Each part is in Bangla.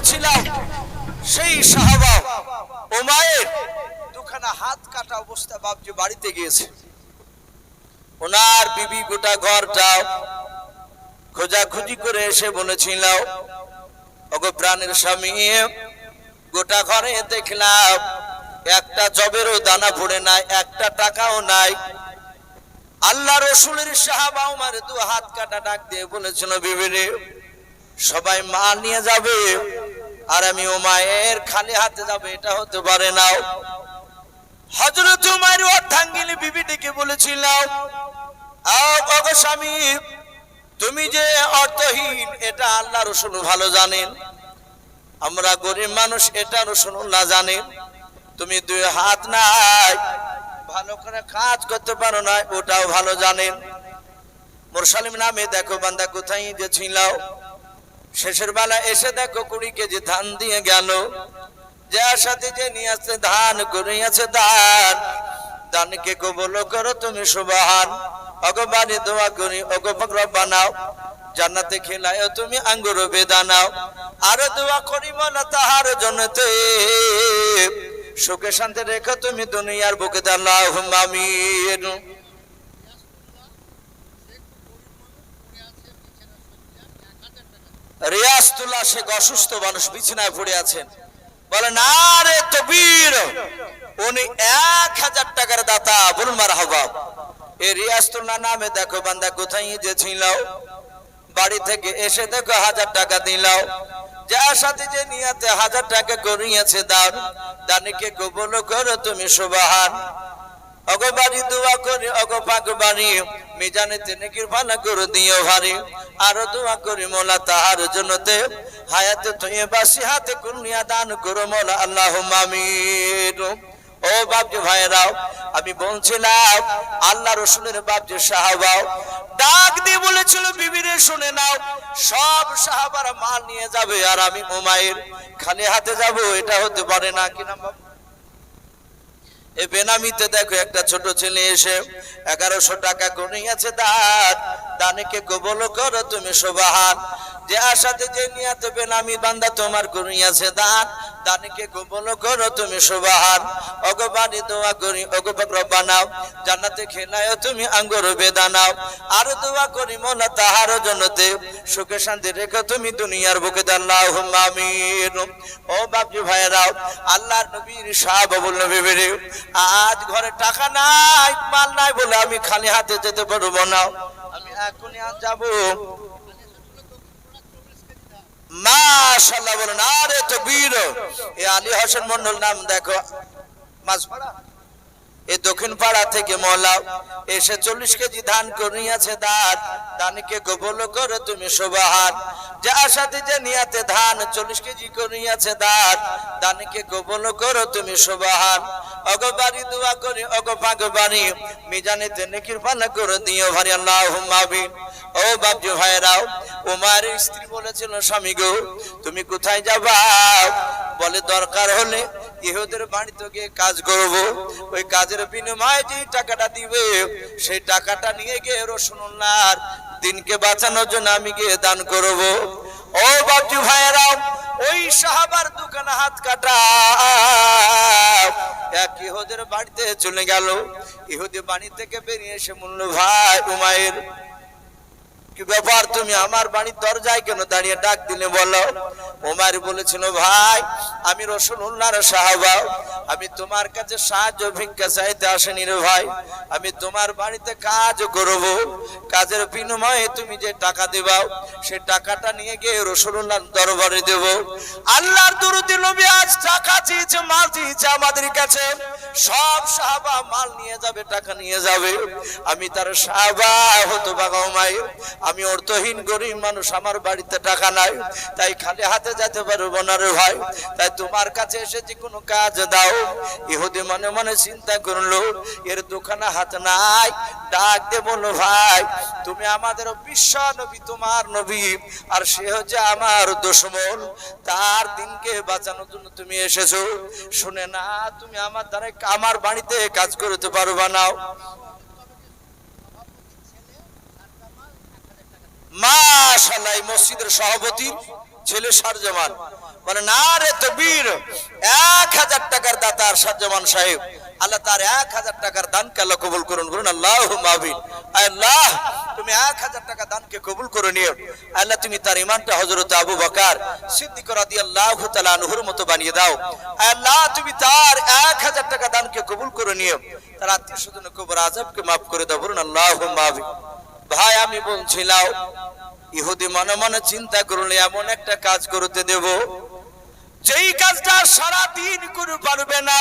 বলছিলাম, সেই সাহাবা ওমায়ের দুখানা হাত কাটা অবস্থা বাপজি বাড়িতে গিয়েছে। ওনার বিবি গোটা ঘর ঘরটাও খোঁজাখুঁজি করে এসে বলেছিল ওগো প্রাণের স্বামী, গোটা ঘরে দেখলাম একটা জবেরও দানা পড়ে নাই, একটা টাকাও নাই। আল্লাহ রসুলের সাহাবা আমার দু হাত কাটা ডাক দিয়ে বলেছিল, বিবিরে, সবাই মা নিয়ে যাবে। আর আমি ও মায়ের খালি হাতে যাবে, এটা হতে পারে না। হজরত উমায়ের অর্ধাঙ্গিনী বিবিটিকে বলেছিলাম স্বামী, তুমি যে অর্থহীন, এটা আল্লাহ রসুল ভালো জানেন। আমরা গরিব মানুষ এটা রসুন না জানেন। তুমি দুই হাত নাই, ভালো করে কাজ করতে পারো না ওটাও ভালো জানেন। মোরসালিম নামে, দেখো বান্দা, কোথায় যে ছিলাও শেষের বেলা এসে দেখো কুড়ি কেজি ধান দিয়ে গেল। যার সাথে যে নিয়ে আসছে ধান আছে ধান। দানকে কবল করো তুমি সুবাহান। অগবানি দোয়া করি অগপক বানাও। জান্নাতে খেলায় তুমি আঙ্গুর বেদানাও আরও দোয়া করিব না তাহার জন্যতে। সুখে শান্তি রেখো তুমি দুনিয়ার বুকে দাল্লাহ আমিন। রিয়াজতুল্লাহ শেখ অসুস্থ মানুষ বিছানায় পড়ে আছেন। বলে, না রে তবির উনি এক হাজার টাকার দাতা, বলুন মার হবা এই রিয়াজতুল্লাহ নামে, দেখো বান্দা, কোথায় যে ছিল বাড়ি থেকে এসে দেখো হাজার টাকা দিলাও যার সাথে যে নিয়াতে হাজার টাকা করিয়েছে দান, দানিকে কবল করো তুমি সুবাহান। অগবাড়ি দোয়া করি, অগ পাক বাড়ি মিজানে তেনেকির ভালো করে দিও ভারি। আরও দোয়া করি মোলা তাহার জন্যতে। হায়াতে তুই বাসি হাতে কুনিয়া দান করো মোলা আল্লাহ মামিন ও বাপজি ভাইরাও আমি বলছিলাম, আল্লাহ রসুলের বাপজি সাহাবাও, ডাক দিয়ে বলেছিল, বিবিরে শুনে নাও, সব সাহাবারা মাল নিয়ে যাবে আর আমি উমায়ের খালি হাতে যাব, এটা হতে পারে না কিনা বাবা এ বেনামিতে দেখো একটা ছোট ছেলে এসে এগারোশো টাকা করিয়াছে দাঁত দানিকে কবল করো তুমি সোবাহান। যে আশাতে যে নিয়াতে বেনামি বান্দা তোমার করিয়াছে দান দানিকে কবল করো তুমি সোবাহান। অগবানি দোয়া করি অগবাক বানাও জান্নাতে খেলায় তুমি আঙ্গুর বেদানাও। আর দোয়া করি মোলা তাহার জন্যতে। সুখে শান্তি রেখো তুমি দুনিয়ার বুকে দাল্লাহ আমিন। ও বাপজি ভাইরাও আল্লাহর নবীর সাহাব বলল বিবিরে আজ ঘরে টাকা নাই, মাল নাই বলে আমি খালি হাতে যেতে পারব না। আমি এখনই আজ যাব। মাশাল্লাহ বলুন, আরে তো বীর এ আলী হোসেন মন্ডল নাম দেখো। মাঝপাড়া এই দক্ষিণ পাড়া থেকে মহলা এসে চল্লিশ কেজি ধান করিয়াছে দান দানকে কবল করো তুমি সোবাহান। যার সাথে যে নিয়াতে ধান, চল্লিশ কেজি করিয়াছে দান দানকে কবল করো তুমি সোবাহান। অগবাড়ি দোয়া করি অগপাগ বাড়ি। মিজানিতে নেকির পানা করে দিও ভারি আল্লাহ মাবিন ও বাবজু ভাইরাও উমার স্ত্রী বলেছিল, স্বামী গো, তুমি কোথায় যাবা? বলে, দরকার হলে ইহুদের বাড়িতে গিয়ে কাজ করব। ওই কাজের বিনিময়ে যে টাকাটা দিবে, সেই টাকাটা নিয়ে গিয়ে রসুল্লাহর দিনকে বাঁচানোর জন্য আমি গিয়ে দান করব। ও বাবজু ভাইয়েরাও ওই সাহাবার দোকানে হাত কাটা এক ইহুদের বাড়িতে চলে গেল। ইহুদি বাড়ি থেকে বেরিয়ে এসে মূল্য ভাই উমায়ের কি ব্যাপার? তুমি আমার বাড়ির দরজায় কেন দাঁড়িয়ে ডাক দিলে বলো? ওমার বলেছিল, ভাই, আমি রসুল্লাহর সাহাবা। আমি তোমার কাছে সাহায্য ভিক্ষা চাইতে আসেনি রে ভাই। আমি তোমার বাড়িতে কাজ করব। কাজের বিনিময়ে তুমি যে টাকা দেবাও সে টাকাটা নিয়ে গিয়ে রসুল্লাহর দরবারে দেব। আল্লাহর দুরুদি নবী আজ টাকা চেয়েছে, মাল চেয়েছে আমাদের কাছে। সব সাহাবা মাল নিয়ে যাবে, টাকা নিয়ে যাবে। আমি তার সাহাবা হতো বাবা মায়ের আমি অর্থহীন গরিব মানুষ, আমার বাড়িতে টাকা নাই, তাই খালি হাতে যেতে পারব না রে ভাই। তাই তোমার কাছে এসে যে কোনো কাজ দাও। ইহুদি মনে মনে চিন্তা করল, এর দোকানে হাত নাই, ডাক দে বলো ভাই, তুমি আমাদের বিশ্ব নবী, তোমার নবী, আর সে হচ্ছে আমার দুশ্মন। তার দিনকে বাঁচানোর জন্য তুমি এসেছ। শুনে না, তুমি আমার দ্বারা আমার বাড়িতে কাজ করতে পারবা নাও মাশাআল্লাহ, এই মসজিদের সভাপতি ছেলে সারজমান। মানে না রে তকবীর, এক হাজার টাকার দাতার সারজমান সাহেব। আল্লাহ তার এক হাজার টাকার দানকে আল্লাহ কবুল করুন, বলুন আল্লাহ মাহবিন আল্লাহ, তুমি এক হাজার টাকা দানকে কবুল করে নিও। আল্লাহ, তুমি তার ইমানটা হজরত আবু বকার সিদ্দিক রাদি আল্লাহ তালানহুর মতো বানিয়ে দাও। আল্লাহ, তুমি তার এক হাজার টাকা দানকে কবুল করে নিও। তার আত্মীয় স্বজন কবর আজবকে মাফ করে দাও, বলুন আল্লাহ মাহবিন ভাই, আমি বলছিলাম, ইহুদি মনে মনে চিন্তা করলে এমন একটা কাজ করতে দেব। যেই কাজটা সারা দিন করে পারবে না,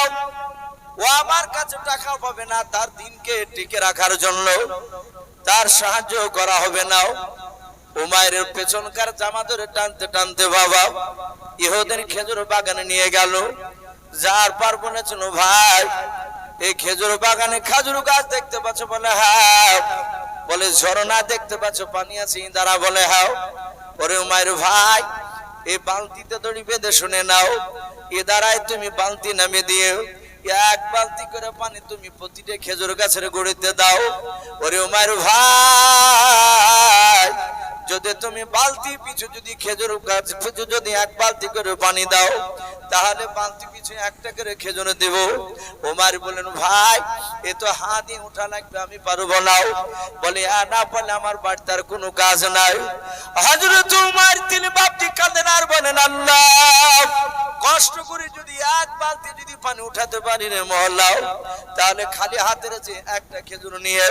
ও আমার কাছে টাকা পাবে না, তার দিনকে টিকে রাখার জন্য তার সাহায্য করা হবে না। উমায়ের পেছনকার জামা ধরে টানতে টানতে বাবা ইহুদের খেজুর বাগানে নিয়ে গেল। যার পার বলেছিল ভাই, এই খেজুর বাগানে খাজুর গাছ দেখতে পাচ্ছ বলে হ্যাঁ বলে, ঝরনা দেখতে পাচ্ছ, পানি আছে? ইন্দারা বলে হাও ওরে উমায়ের ভাই, এ বালতিতে দড়ি বেঁধে শুনে নাও, এ দ্বারাই তুমি বালতি নামে দিয়ে এক বালতি করে পানি তুমি প্রতিটা খেজুর গাছের গড়িতে দাও। ওরে উমায়ের ভাই যদি তুমি বালতি পিছু যদি খেজুর গাছ পিছু যদি এক বালতি করে পানি দাও, তাহলে বালতি পিছু একটা করে খেজুর দেব। ওমার বলেন ভাই, এ তো হাতি উঠা লাগবে, আমি পারব না। বলে না পারলে আমার বাড়িতে আর কোনো কাজ নাই। হজরত উমার, তিনি বাপটি কাঁদেন আর বলেন, আল্লাহ, কষ্ট করে যদি এক বালতি যদি পানি উঠাতে পারি রে মহল্লাও তাহলে খালি হাতে রয়েছে একটা খেজুর নিয়ে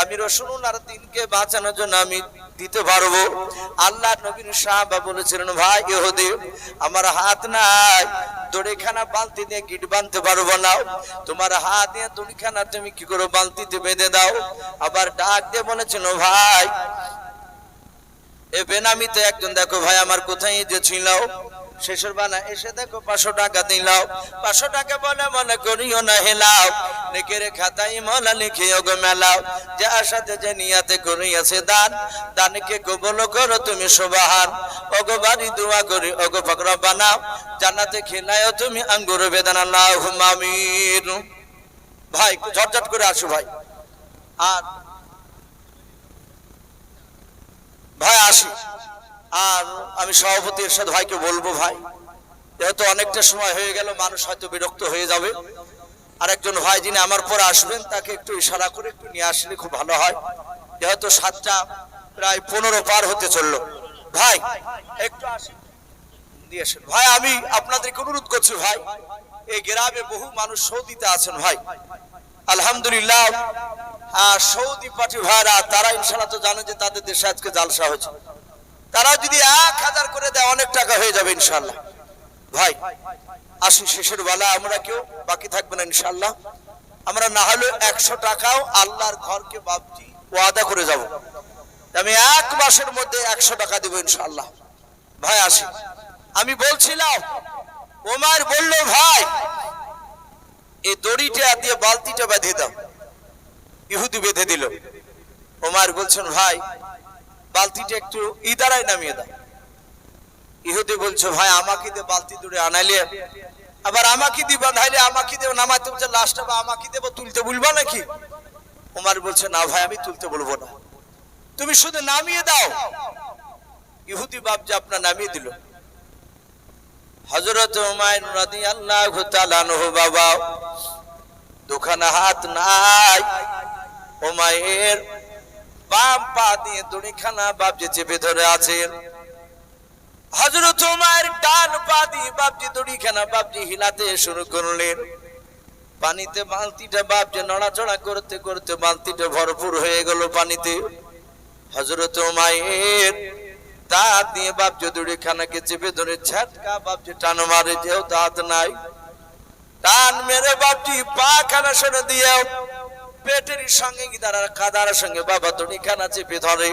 আমি রসুন আর দিনকে বাঁচানোর জন্য আমি দিতে পারব আল্লাহ নবীন সাহাবা বলেছিলেন, ভাই ইহুদি, আমার হাত নাই দড়িখানা বালতি দিয়ে গিট বাঁধতে পারব না। তোমার হাত দিয়ে দড়িখানা তুমি কি করে বালতিতে বেঁধে দাও? আবার ডাক দিয়ে বলেছিল, ভাই, এ বেনামিতে একজন, দেখো ভাই, আমার কোথায় যে ছিল? শেষের বানা এসে দেখো পাঁচশো টাকা দিলাও। পাঁচশো টাকা বলে মনে করিও না, হেলাও। লিখে রে খাতাই মলা লিখে ওগো মেলাও। যে আশাতে, যে নিয়াতে করিয়াছে দান। দানকে কবল করো তুমি সুবাহান। ওগো বাড়ি দোয়া করি, ওগো ফকরা বানাও। জানাতে খেলায়ও তুমি আঙ্গুর বেদানা লাহ মামির ভাই ঝটঝট করে আসো ভাই। আর ভাই, আসি। আর আমি সভাপতি এরশাদ ভাইকে বলব ভাই, যেহেতু অনেকটা সময় হয়ে গেল, মানুষ হয়তো বিরক্ত হয়ে যাবে। আর একজন ভাই যিনি আমার পরে আসবেন, তাকে একটু ইশারা করে একটু নিয়ে আসলে খুব ভালো হয়। যেহেতু সাতটা প্রায় পনেরো পার হতে চলল। ভাই, একটু আসেন। ভাই, আমি আপনাদেরকে অনুরোধ করছি ভাই, এই গ্রামে বহু মানুষ সৌদিতে আছেন ভাই। আলহামদুলিল্লাহ সৌদি পার্টি ভাইরা, তারা ইনশাল্লাহ তো জানে যে তাদের দেশে আজকে জালসা হয়েছে। তারা যদি এক হাজার করে দেয়, অনেক টাকা হয়ে যাবে ইনশাল্লাহ ভাই আসি শেষের বেলা আমরা কেউ বাকি থাকবে না ইনশাল্লাহ আমরা না হলে একশো টাকাও আল্লাহর ঘরকে ভাবছি ওয়াদা করে যাব। আমি এক মাসের মধ্যে একশো টাকা দেবো ইনশাল্লাহ ভাই, আসি। আমি বলছিলাম, ওমার বলল, ভাই এই দড়িটা দিয়ে বালতিটা বেঁধে দাও। ইহুদি বেঁধে দিল। ওমার বলছেন, ভাই বালতিটা একটু ইদারায় নামিয়ে দাও। ইহুদি বলছো, ভাই, আমাকে দিয়ে বালতি দূরে আনাইলে। আবার, আমাকে দিয়ে বাঁধাইলে, আমাকে দেবো নামাইতে। বলছে লাস্টে বা আমাকে দেবো, তুলতে বলব নাকি? ওমার বলছে, না ভাই, আমি তুলতে বলব না। তুমি শুধু নামিয়ে দাও। ইহুদি বাপ যে আপনার নামিয়ে দিল। হজরত বাবা, দুখানা হাত নাই। হুমায়ের বাম পা দিয়ে দড়িখানা বাপজি চেপে ধরে আছেন হজরত হুমায়ের ডান পা দিয়ে বাপজি দড়িখানা বাপজি হিলাতে শুরু করলেন। পানিতে বালতিটা বাপজি নড়াচড়া করতে করতে বালতিটা ভরপুর হয়ে গেল পানিতে। হজরত হুমায়ের দাঁত দিয়ে বাপ যদি খানাকে চেপে ধরে ছাটকা বাপ যে টান মারে যেও দাঁত নাই। টান মেরে বাপটি পা খানা সরে দিয়েও পেটের সঙ্গে গিদার কাদার সঙ্গে বাবা দড়ি খানা চেপে ধরে।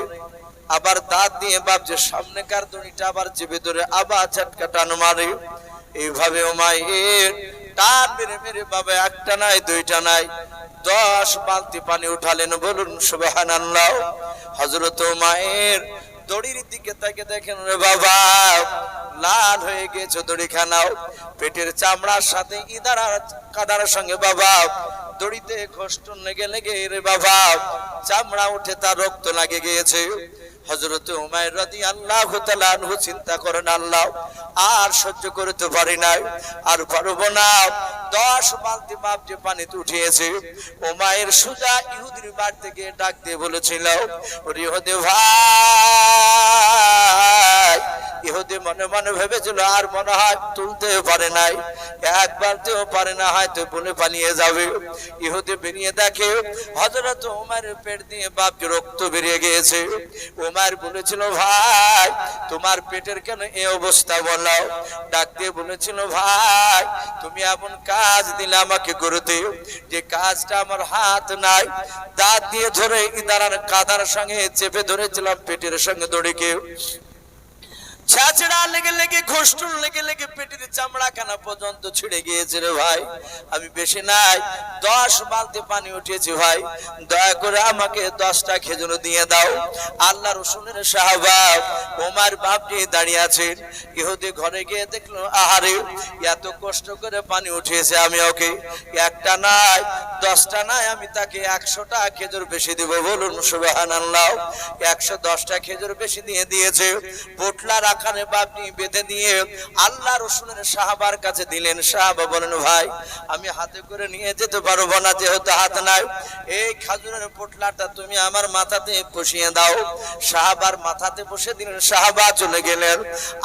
আবার দাঁত দিয়ে বাপ যে সামনেকার দড়িটা আবার চেপে ধরে আবার ঝাটকা টান মারে। এইভাবে ও মায়ের টান মেরে মেরে বাবা একটা নাই, দুইটা নাই। দশ বালতি পানি উঠালেন, বলুন সুবাহান আল্লাহ হজরত মায়ের দড়ির দিকে তাকে দেখেন রে বাবা লাল হয়ে গেছে দড়ি খানাও পেটের চামড়ার সাথে ইদার কাদার সঙ্গে বাবা দড়িতে কষ্ট লেগে লেগে রে বাবা চামড়া উঠে তার রক্ত লাগে গিয়েছে। হজরত উমায়ের রাদি আল্লাহ আনহু চিন্তা করেন, আল্লাহ, আর সহ্য করতে পারি নাই, আর পারব না। দশ বালতি বাপটি পানিতে উঠিয়েছে। উমায়ের সুজা ইহুদির বাড়ি থেকে ডাক দিয়ে বলেছিল রিহদে ভাই ইহুদি মনে মনে ভেবেছিল, আর মনে হয় তুলতে পারে নাই। একবারতেও পারে না হয়তো বলে পালিয়ে যাবে। ইহুদি বেরিয়ে দেখে হজরত উমারের পেট দিয়ে বাপকে রক্ত বেরিয়ে গিয়েছে। উমার বলেছিল, ভাই, তোমার পেটের কেন এ অবস্থা বলো? ডাক দিয়ে বলেছিল, ভাই, তুমি এমন কাজ দিলে আমাকে করতে, যে কাজটা আমার হাত নাই। দাঁত দিয়ে ধরে ইদারার কাদার সঙ্গে চেপে ধরেছিলাম পেটের সঙ্গে দড়ি ছাছড়া লেগে লেগে, ঘোষ্টুর লেগে লেগে পেটের চামড়া খানা পর্যন্ত ছিঁড়ে গিয়েছে রে ভাই। আমি বেশি নাই, দশ বালতি পানি উঠিয়েছি ভাই। দয়া করে আমাকে দশটা খেজুর দিয়ে দাও। আল্লাহ রসুলের সাহাবাব ওমার বাপটি দাঁড়িয়ে আছেন ইহুদি ঘরে গিয়ে দেখল, আহারে, এত কষ্ট করে পানি উঠিয়েছে আমি ওকে। একটা নাই, দশটা নাই, আমি তাকে একশোটা খেজুর বেশি দিব। বলুন সুবাহান আল্লাহ একশো দশটা খেজুর বেশি দিয়ে দিয়েছে। পোটলার আকারে বাপনি বেঁধে দিয়ে আল্লাহ রসুলের সাহাবার কাছে দিলেন, সাহাবা বলেন, ভাই, আমি হাতে করে নিয়ে যেতে পারব না, যেহেতু হাত নাই। এই খাজুরের পোটলাটা তুমি আমার মাথাতে বসিয়ে দাও। সাহাবার মাথাতে বসে দিলেন, সাহাবা চলে গেলেন।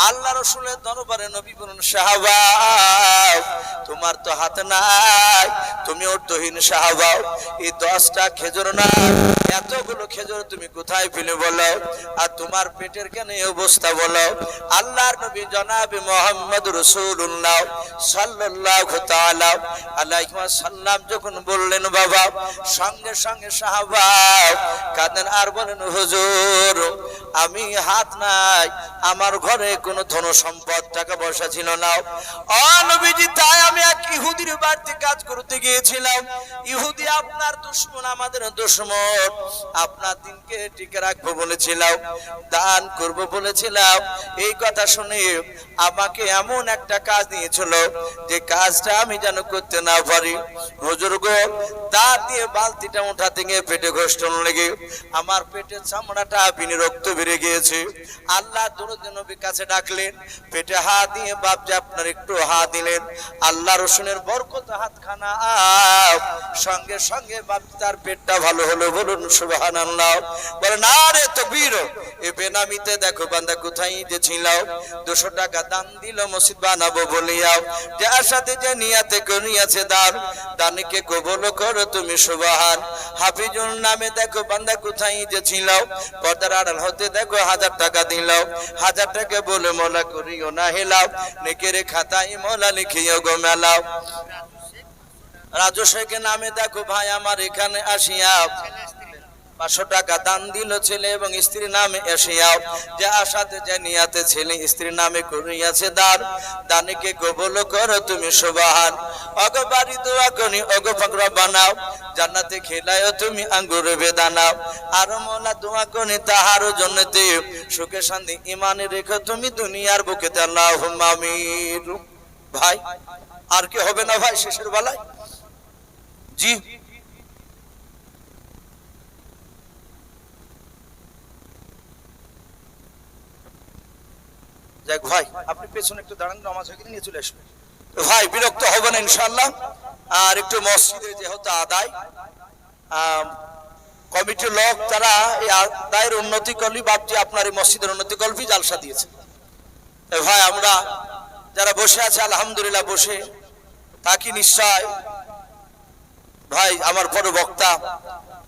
আল্লাহ রসুলের দরবারে নবী বলুন সাহাবা, তোমার তো হাত নাই, তুমি অর্থহীন সাহাবা। এই দশটা খেজুর না, এতগুলো খেজুর তুমি কোথায় পেলে বলো? আর তোমার পেটের কেন এই অবস্থা বলো? আল্লাহর নবী জনাবে মোহাম্মদ রসুল্লাহ সাল্লাল্লাহু তাআলা আলাইহি ওয়াসাল্লাম যখন বললেন, বাবা, সঙ্গে সঙ্গে সাহাবা কাঁদেন আর বলেন, হুজুর, আমি হাত নাই, আমার ঘরে কোনো ধন সম্পদ, টাকা পয়সা ছিল না। ও তাই আমি এক ইহুদির বাড়িতে কাজ করতে গিয়েছিলাম। ইহুদি আপনার দুশ্মন, আমাদের দুশ্মন। আপনার দিনকে টিকে রাখব বলেছিলাম, দান করব বলেছিলাম। এই কথা শুনে আমাকে এমন একটা কাজ দিয়েছিল যে কাজটা আমি যেন করতে না পারি। হুজুর গো, দাঁত দিয়ে বালতিটা উঠাতে গিয়ে পেটে ঘোষণ লেগে আমার পেটের চামড়াটা বিনি রক্ত বেড়ে গিয়েছে। আল্লাহ দরুদ নবী কাছে ডাকলেন, পেটে হাত দিয়ে বাপ যে আপনার একটু হাত দিলেন, আল্লাহ রসুনের বরকত হাত খানা সঙ্গে সঙ্গে বাপ তার পেটটা ভালো হলো বলুন আল্লাহ বলে, না রে তো বীর এ বেনামিতে দেখো বান্দা কোথায় যে ছিল দুশো টাকা দান দিল মসজিদ বানাবো বলিয়াও। যার সাথে যে নিয়াতে করিয়াছে দান, দানকে কবল করো তুমি সুবাহান। হাফিজুল নামে দেখো বান্দা কোথায় যে ছিল পর্দার আড়াল হতে দেখো হাজার টাকা দিল। হাজার টাকা বলে মোলা করিও না হেলাও। নেকের খাতায় মোলা লিখিও গো মেলাও। রাজু শেখের নামে দেখো ভাই আমার এখানে আসিয়া পাঁচশো টাকা দান দিল ছেলে এবং স্ত্রীর নামে এসিয়াও যে আশাতে, যে নিয়াতে ছেলে, স্ত্রীর নামে করিয়াছে দান। দানিকে কবল করো তুমি সুবাহান। অগ বাড়ি দোয়া করি, অগ ফাকরা বানাও। জান্নাতে খেলায়ও তুমি আঙ্গুর বেদানাও। আর মোলা দোয়া করি, তাহারও জন্য দেব সুখে শান্তি ইমানে রেখো তুমি দুনিয়ার বুকে আমির ভাই, আর কি হবে না ভাই শেষের বেলায়? জি। যাক ভাই। আপনি পেছনে একটু দাঁড়ান নামাজ হয়ে গেলে নিয়ে চলে আসবেন। ভাই বিরক্ত হবে না ইনশাল্লাহ আর একটু মসজিদে যেহেতু আদায় কমিটির লোক তারা এই আদায়ের উন্নতি করলি আপনার এই মসজিদের উন্নতি কল্পি জালসা দিয়েছে। ভাই আমরা যারা বসে আছে আলহামদুলিল্লাহ বসে থাকি নিশ্চয়। ভাই আমার বড় বক্তা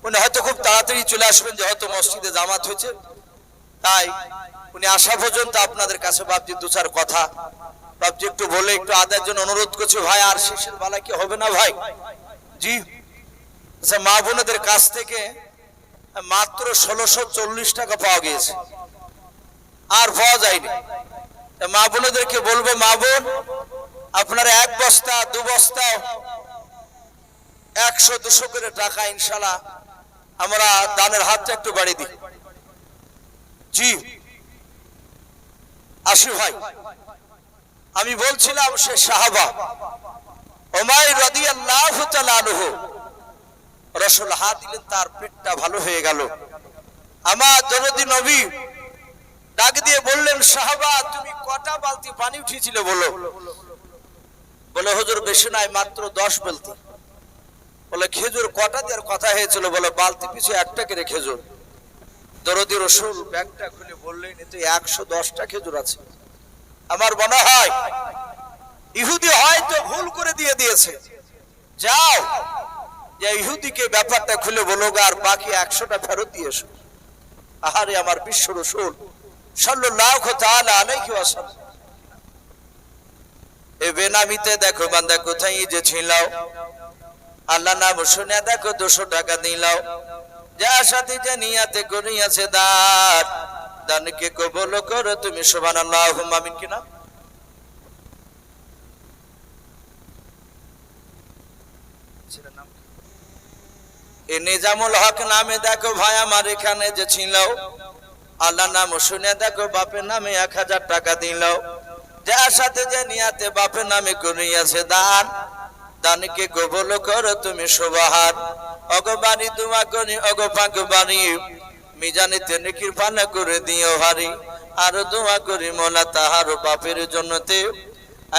উনি হয়তো খুব তাড়াতাড়ি চলে আসবেন যে হয়তো মসজিদে জামাত হয়েছে। তাই উনি আসা পর্যন্ত আপনাদের কাছে ভাবছি দু চার কথা। ভাবছি একটু বলে একটু আদায়ের জন্য অনুরোধ করছি, ভাই, আর শেষের বেলা কি হবে না, ভাই? জি। আচ্ছা মা বোনদের কাছ থেকে মাত্র ষোলোশো চল্লিশ টাকা পাওয়া গিয়েছে। আর পাওয়া যায়নি। মা বোনেদেরকে বলব, মা বোন, আপনারা এক বস্তা, দু বস্তা, একশো, দুশো করে টাকা ইনশাল্লাহ আমরা দানের হাতটা একটু বাড়িয়ে দিই। জি। আসি ভাই আমি বলছিলাম সে সাহাবা, ওমাই রদি আল্লাহ রসুল হাত দিলেন, তার পেটটা ভালো হয়ে গেল। আমার দরদি নবী ডাক দিয়ে বললেন, সাহাবা, তুমি কটা বালতি পানি উঠিয়েছিল বলো? বলে, হুজুর, বেশি নাই মাত্র দশ বালতি। বলে, খেজুর কটা দেওয়ার কথা হয়েছিল? বলে, বালতি পিছু একটা করে খেজুর। দরদি রসুল ব্যাগটা খুলে বললেন এতে একশো দশটা খেজুর আছে। আমার মনে হয় ইহুদি হয়তো ভুল করে দিয়ে দিয়েছে। যাও ইহুদিকে ব্যাপারটা খুলে বলো, আর বাকি একশোটা ফেরত দিয়ে এসো। আহারে আমার বিশ্ব রসুল এ বেনামিতে দেখো বান্দা কোথায় যে ছিলাও আল্লাহ নাম শুনে দেখো, দুশো টাকা দিলাও যা সাথে যে নিয়াতে করিয়াছে দান, দানকে কবল করো তুমি, সুবহানাল্লাহ, আমিন কিনা? এ নিজামুল হক নামে দেখো ভাই, আমার এখানে যে ছিল। আল্লাহ নাম শুনে দেখো, বাপের নামে এক হাজার টাকা দিল। যার সাথে যে নিয়াতে বাপের নামে করিয়াছে দান, দানকে কবল করো তুমি সুবাহার অগবাণী তোমা করি অগ পাক বাণী মিজানিতে নেকির পানা করে দিও হারি, আর দোয়া করি মোলা তাহার বাপের জন্যতে।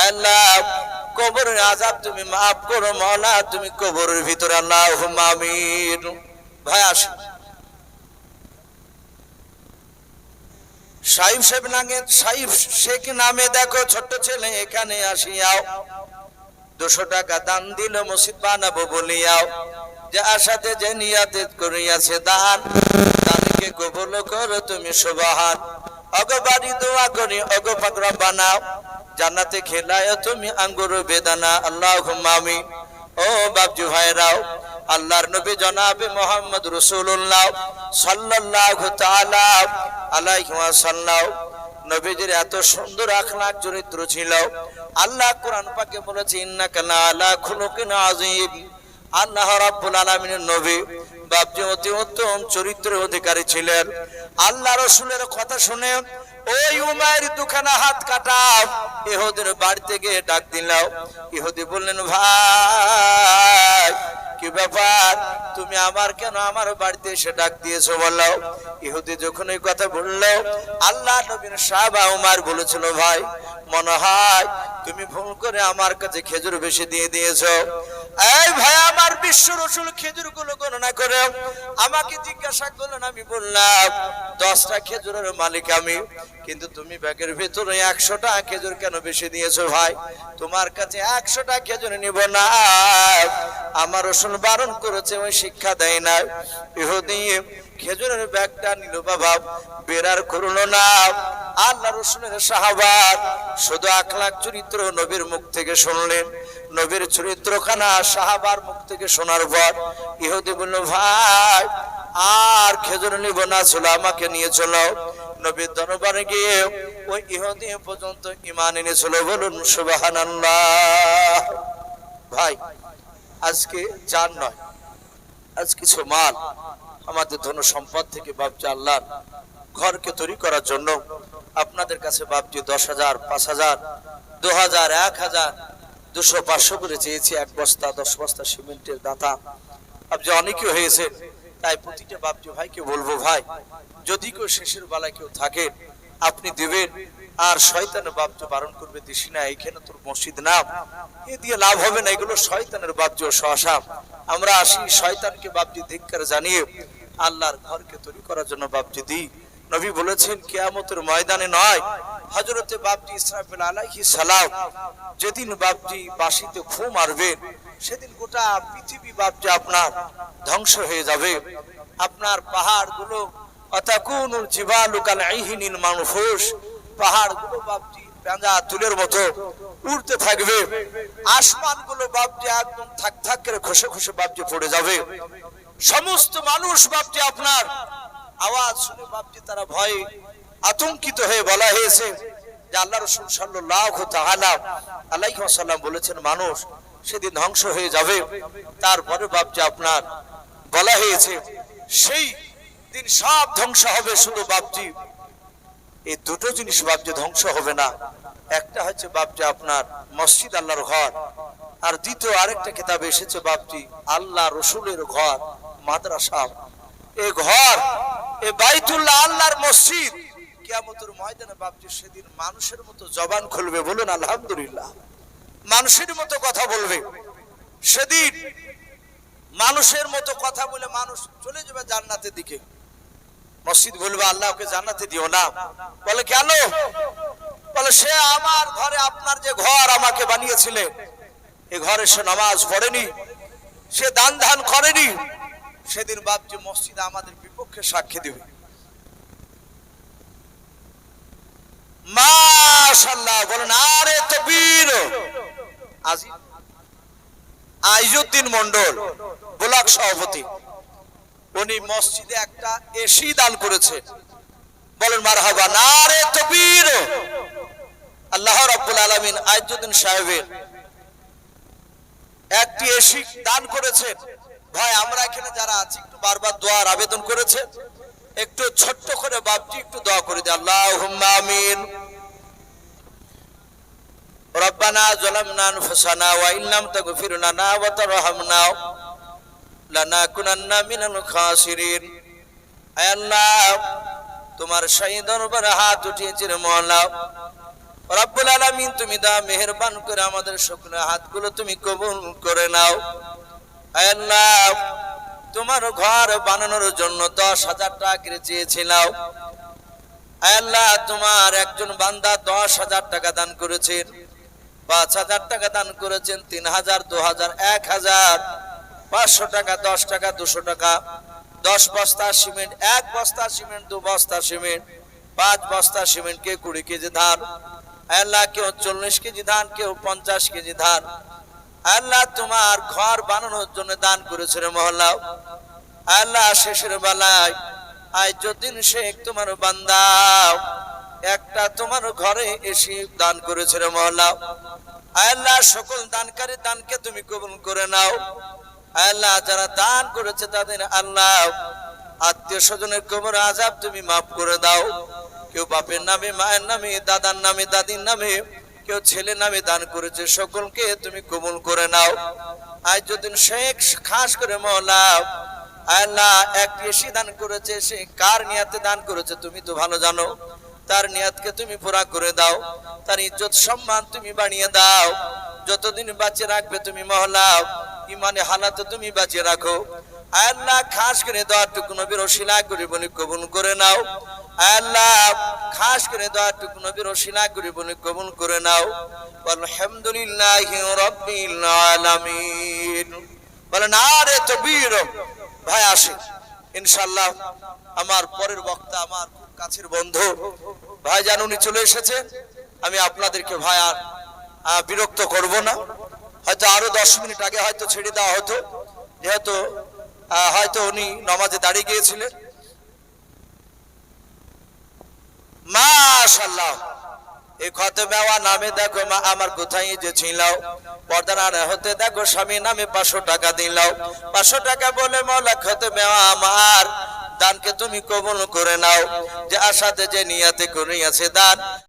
আল্লাহ, কবরের আজাব তুমি মাফ করো মৌলা তুমি কবরের ভিতরে। আল্লাহ আমিন। ভাই আসি সাহিব সাহেব নামে সাহিব শেখ নামে দেখো, ছোট্ট ছেলে, এখানে আসিয়াও। দুশো টাকা দান দিল, মসজিদ বানাবো বলিয়াও। যে আশাতে যে নিয়াতে করিয়াছে দান দানকে কবল করো তুমি সুবাহান। অগবাড়ি দোয়া করি, অগ বানাও। জান্নাতে খেলায় তুমি আঙ্গুর বেদানা আল্লাহ মামি ও বাবজু ভাইরাও, আল্লাহর নবী জনাবে মোহাম্মদ রসুল্লাহ সাল্লাল্লাহু তাআলা আলাইহি ওয়াসাল্লাম। নবীজির এত সুন্দর আখলাক চরিত্র ছিল। আল্লাহ কোরআন পাকে বলেছে, ইন্নাকা লাআলা খুলুকিন আযীম। নবী চরিত্রের অধিকারী ছিলেন। আল্লাহ রসুলের কথা শুনে ওই উমায়ের দুখানা হাত কাটাও। ইহুদের বাড়িতে গিয়ে ডাক দিলাও ইহুদি বললেন, ভাই, কি ব্যাপার? তুমি আমার কেন আমার বাড়িতে এসে ডাক দিয়েছ বলল ইহুদি যখন এই কথা বলল, আল্লাহ নবীন সাহাবা উমার বলেছিল, ভাই, মনে হয় তুমি ভুল করে আমার কাছে খেজুর বেশি দিয়ে দিয়েছ। এই ভাই, আমার বিশ্ব রসুল খেজুরগুলো গণনা করে আমাকে জিজ্ঞাসা করলেন, আমি বললাম, দশটা খেজুরের মালিক আমি। কিন্তু তুমি ব্যাগের ভেতরে একশোটা খেজুর কেন বেশি দিয়েছ ভাই? তোমার কাছে একশোটা খেজুর নিব না। আমার রসুল বারণ করেছে, ওই শিক্ষা দেয় না। ইহুদি, খেজুরের ব্যাগটা নিল বাবা বেরার করল না আল্লাহ রসুলের সাহাবাদ শুধু আখলাখ চরিত্র নবীর মুখ থেকে শুনলেন। নবীর চরিত্রখানা সাহাবার মুখ থেকে শোনার পর ইহুদি বলল, ভাই আর খেজুর নিব না ছিল আমাকে নিয়ে চলো। নবীর দরবারে গিয়ে ওই ইহুদি পর্যন্ত ইমান এনেছিল বলুন সুবহানাল্লাহ। ভাই, আজকে চার নয়, আজ কিছু মাল আমাদের ধন সম্পদ থেকে বাপজি আল্লাহর ঘরকে তৈরি করার জন্য। আপনাদের কাছে বাপজি দশ হাজার, পাঁচ হাজার, দু হাজার, এক হাজার, দুশো, পাঁচশো করে চেয়েছি, এক বস্তা, দশ বস্তা সিমেন্টের দাতা। আপনি অনেকে হয়েছে। তাই প্রতিটা বাপজি ভাইকে বলব, ভাই, যদি কেউ শেষের বেলায় কেউ থাকে, আপনি দেবেন। আর শয়তানের বাপজি বারণ করবে, দিস না, এইখানে তোর মসজিদ না। এ দিয়ে লাভ হবে না, এগুলো শয়তানের বাপজি সহসাম আমরা আসি শয়তানকে বাপজি ধিক্কার জানিয়ে, আল্লাহর ঘরকে তৈরি করার জন্য বাপজি দিই। নবী বলেছেন, কেয়ামতের ময়দানে নয়। হজরতে বাপটি ইসরাফিল আলাইহি সালাম যেদিন বাপটি বাসিতে ফু মারবেন, সেদিন গোটা পৃথিবী বাপটি আপনার ধ্বংস হয়ে যাবে। আপনার পাহাড়গুলো অতাকুনুল জিবালু কাল আইহিনিল মানফুস, পাহাড়গুলো বাপজি পেঁজা তুলের মতো উড়তে থাকবে। আসমানগুলো বাপজি একদম থাক থাক করে খসে খসে বাপজি পড়ে যাবে। সমস্ত মানুষ বাপজি আপনার আওয়াজ শুনে বাপজি তারা ভয়ে আতঙ্কিত হয়ে বলা হয়েছে যে আল্লাহ রসুল আলাইহি ওয়াসাল্লাম বলেছেন, মানুষ সেদিন ধ্বংস হয়ে যাবে। তারপরে বাপজি আপনার বলা হয়েছে, সেই দিন সব ধ্বংস হবে, শুধু বাপজি এই দুটো জিনিস বাপজি ধ্বংস হবে না। একটা হচ্ছে বাপজি আপনার মসজিদ আল্লাহর ঘর, আর দ্বিতীয় আরেকটা কিতাবে এসেছে বাপজি আল্লাহ রসুলের ঘর, মাদ্রাসা। এ ঘর এ বাইতুল্লাহ আল্লাহর মসজিদ। কিয়ামতের ময়দানে বাপজি সেদিন মানুষের মতো জবান খুলবে, বলুন মানুষের মতো কথা বলবে। সেদিন মানুষের মতো কথা বলে মানুষ চলে যাবে জান্নাতের দিকে। মসজিদ বলবে জান্নাতে দিও না। বলে, কেন? বলে, সে আমার ঘরে আপনার যে ঘর আমাকে বানিয়েছিলেন, এ ঘরে সে নামাজ পড়েনি, সে দান ধান করেনি সেদিন বাপজি মসজিদ আমাদের বিপক্ষে সাক্ষী দেবে। মাশাল্লাহ বলেন, আরে আইজুদ্দিন মন্ডল ব্লক সভাপতি, উনি মসজিদে একটা এসি দান করেছে বলেন, মারহাবা, নারে তকবীর! আল্লাহ রাব্বুল আলামিন আইজুদ্দিন সাহেবের একটি এসি দান করেছেন। ভাই আমরা এখানে যারা আছি একটু বারবার দোয়ার আবেদন করেছে একটু ছোট্ট করে বাপজি একটু দোয়া করে দেয় আল্লাহ আমিন ربنا ظلمنا انفسنا وان لم تغفر لنا وترحمنا لنكونن من الخاسرين আয় আল্লাহ তোমার শাহী দরবারে হাত উঠিয়েছে রে মওলা রব্বুল আলামিন তুমি দা মেহেরবান করে আমাদের সকলের হাতগুলো তুমি কবুল করে নাও আয় তোমার ঘর বানানোর জন্য দশ হাজার টাকা চেয়েছিলাম। আল্লাহ তোমার একজন বান্দা দশ হাজার টাকা দান করেছেন। পাঁচ হাজার টাকা দান করেছেন, তিন হাজার, দু হাজার, এক হাজার, পাঁচশো টাকা, দশ টাকা, দুশো টাকা। দশ বস্তা সিমেন্ট, এক বস্তা সিমেন্ট, দু বস্তা সিমেন্ট, পাঁচ বস্তা সিমেন্ট কে কুড়ি কেজি ধান। আল্লাহ কেউ চল্লিশ কেজি ধান, কেউ পঞ্চাশ কেজি ধান। আল্লাহ তোমার ঘর বানানোর জন্য দান করেছে রে মহল্লা। আল্লাহ শেষের বেলায় আজ যদিন শেখ তোমার বান্দাও একটা তোমার ঘরে এসে দান করেছে রে মহল্লা। আল্লাহ সকল দানকারী দানকে তুমি কবুল করে নাও। আল্লাহ যারা দান করেছে তাদের আল্লাহ আত্মীয় স্বজনের কবর আজাব তুমি মাফ করে দাও। কেউ বাপের নামে, মায়ের নামে, দাদার নামে, দাদির নামে কেউ ছেলে নামে দান করেছে, সকলকে তুমি কবুল করে নাও। আজ যদি শেখ খাস করে মহলা আল্লাহ এক এসি দান করেছে, সে কার নিয়াতে দান করেছে তুমি তো ভালো জানো। তার নিয়াতকে তুমি পুরা করে দাও, তার ইজ্জত সম্মান তুমি বানিয়ে দাও। যতদিন বাঁচিয়ে রাখবে তুমি মহলা ইমানে হালাতে তুমি বাঁচিয়ে রাখো। আল্লাহ খাস করে দোয়াটুকু নবীর ওসিলা করে বলি কবুল করে নাও। আল্লাহ খাস করে দোয়াটুকু নবীর ওসিলা করে বলি কবুল করে নাও। আলহামদুলিল্লাহি রাব্বিল আলামিন। বলেন, আরে তকবীর, ভাই আসে ইনশাআল্লাহ আমার পরের বক্তা, আমার খুব কাছের বন্ধু। ভাই জান, উনি চলে এসেছে। আমি আপনাদেরকে ভাই আর বিরক্ত করব না। হয়তো আরও দশ মিনিট আগে হয়তো ছেড়ে দেওয়া হতো। যেহেতু হয়তো উনি নমাজে দাঁড়িয়ে গিয়েছিলেন। মাশাল্লাহ এই খত মেওয়া নামে দেখো মা, আমার কোথায় যে ছিলাও হতে দেখো স্বামী নামে পাঁচশো টাকা দিলাও পাঁচশো টাকা বলে মৌলা খত মেওয়া আমার। দানকে তুমি কবুল করে নাও। যে আশাতে যে নিয়াতে করিয়াছে দান।